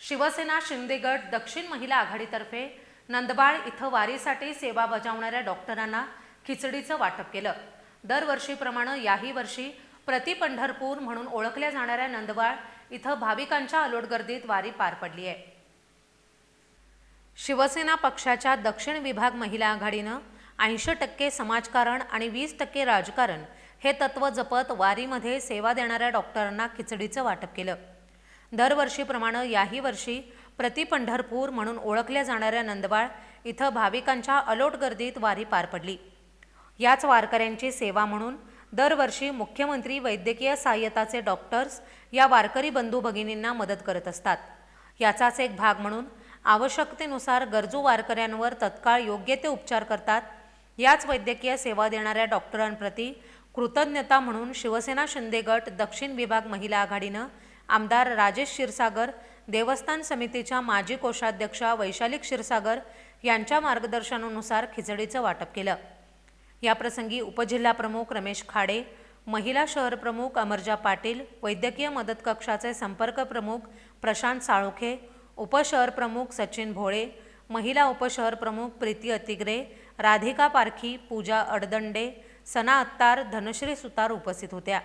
शिवसेना शिंदेगड दक्षिण महिला आघाडीतर्फे नंदबाळ इथं वारीसाठी सेवा बजावणाऱ्या डॉक्टरांना खिचडीचं वाटप केलं. दरवर्षीप्रमाणे याही वर्षी प्रति पंढरपूर म्हणून ओळखल्या जाणाऱ्या नंदबाळ इथं भाविकांच्या अलोट गर्दीत वारी पार पडली आहे. शिवसेना पक्षाच्या दक्षिण विभाग महिला आघाडीनं ऐंशी टक्के समाजकारण आणि वीस टक्के राजकारण हे तत्व जपत वारीमध्ये सेवा देणाऱ्या डॉक्टरांना खिचडीचं वाटप केलं. दरवर्षीप्रमाणे याही वर्षी प्रति पंढरपूर म्हणून ओळखल्या जाणाऱ्या नंदवाळ इथं भाविकांच्या अलोट गर्दीत वारी पार पडली. याच वारकऱ्यांची सेवा म्हणून दरवर्षी मुख्यमंत्री वैद्यकीय सहाय्यताचे डॉक्टर्स या वारकरी बंधू भगिनींना मदत करत असतात. याचाच एक भाग म्हणून आवश्यकतेनुसार गरजू वारकऱ्यांवर तत्काळ योग्य ते उपचार करतात. याच वैद्यकीय सेवा देणाऱ्या डॉक्टरांप्रती कृतज्ञता म्हणून शिवसेना शिंदे गट दक्षिण विभाग महिला आघाडीनं आमदार राजेश क्षीरसागर देवस्थान समितीच्या माजी कोषाध्यक्षा वैशाली क्षीरसागर यांच्या मार्गदर्शनानुसार खिचडीचं वाटप केलं. याप्रसंगी उपजिल्हा प्रमुख रमेश खाडे महिला शहर प्रमुख अमरजा पाटील वैद्यकीय मदत कक्षाचे संपर्क प्रमुख प्रशांत साळुखे उपशहर प्रमुख सचिन भोळे महिला उपशहर प्रमुख प्रीती अतिग्रे राधिका पारखी पूजा अडदंडे सना अत्तार धनश्री सुतार उपस्थित होत्या.